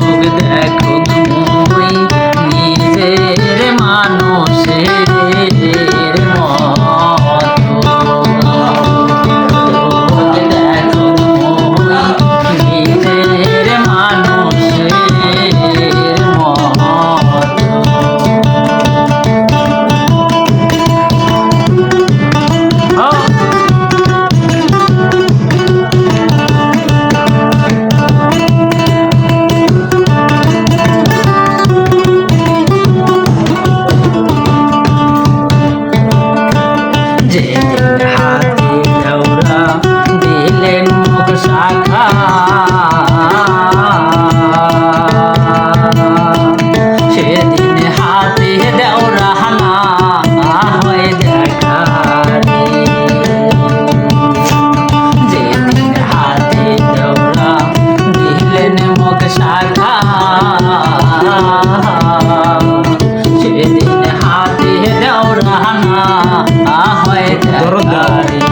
মুখ দেখ সেদিন হাতে দেও রাহানা হয় দেখা যেদিন হাতে দেওরা দিলেন মুখ শাখা সেদিন হাতে দেও রাহানা হয় দেখা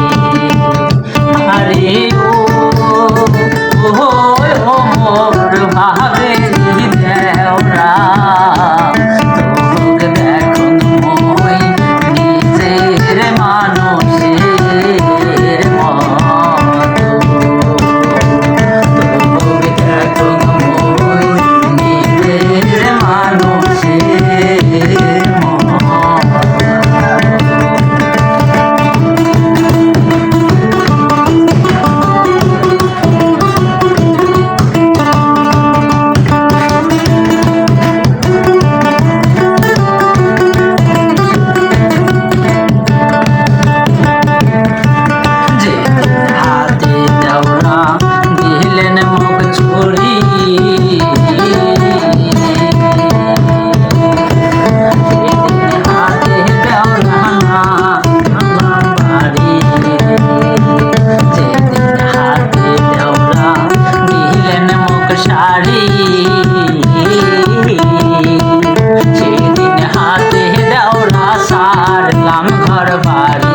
শাড়ি। সেদিন হাতে দেওরা সারলাম ঘর বাড়ি।